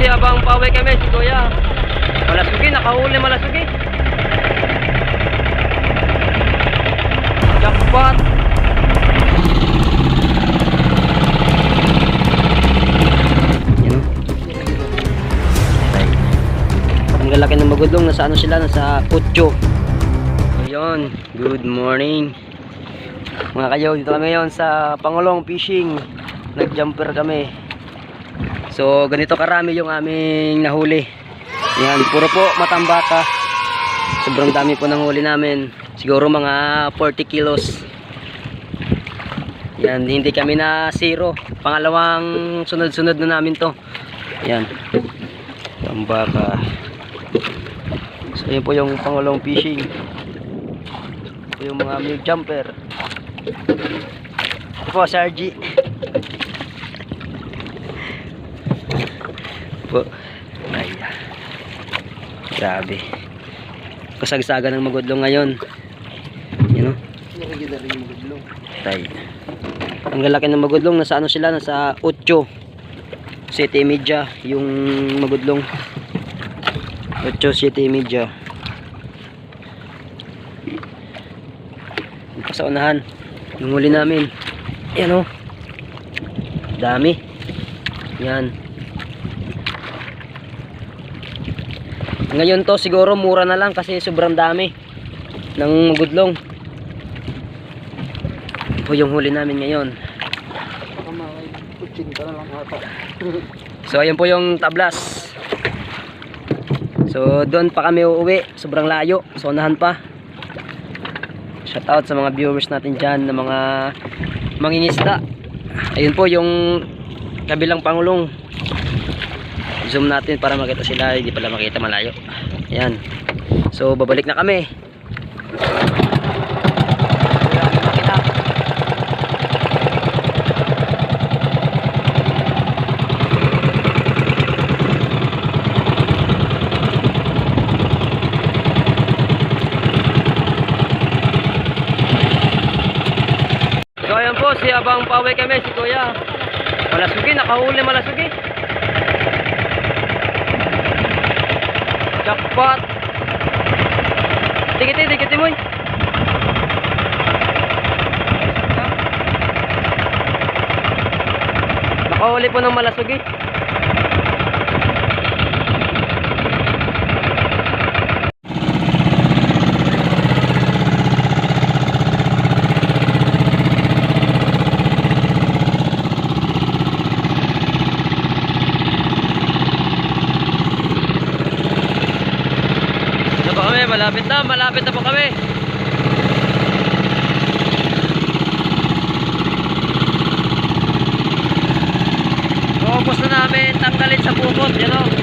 si Abang Pawe kami, si Kuya. Malasugi, nakahuli malasugi. Jackpot. Ang lalaki ng magudlong, nasa ano sila, nasa Kutyo. Ayun, good morning. Mga kayo, dito kami ngayon sa Pangulong Fishing. Nag-jumper kami. So, ganito karami yung aming nahuli. Yan, puro po matambaka. Sobrang dami po ng huli namin. Siguro mga 40 kilos. Yan, hindi kami na zero. Pangalawang sunod-sunod na namin to. Yan. Tambaka. So, yun po yung Pangulong Fishing. Ito yung mga milk jumper. Ito po, Sargi. Po. Ay. Grabe. Kasagsagan ng magudlong ngayon. Yun o. Tay. Ang lalaki ng magudlong, nasa ano sila? Nasa 8. City media yung magudlong. 8 city media. Yung pa sa unahan. Yung huli namin. Yan o. Dami. Yan. Ngayon to siguro mura na lang kasi sobrang dami ng magudlong. Ito yung huli namin ngayon. So ayan po yung tablas. So doon pa kami uuwi, sobrang layo, so unahan pa. Shout out sa mga viewers natin dyan na mga mangingisda. Ayun po yung kabilang pangulong. Zoom natin para makita sila, hindi pala makita malayo. Ayan. So babalik na kami. So ayan po, si Abang Pawe kami, si Kuya. Malasugi, nakahuli malasugi. Jackpot. Dikiti, dikiti mo. Nakahuli po ng malasugi. Ano pa kami? Malapit na, malapit na po kami. Ubus na namin tanggalin sa bukod, yan o.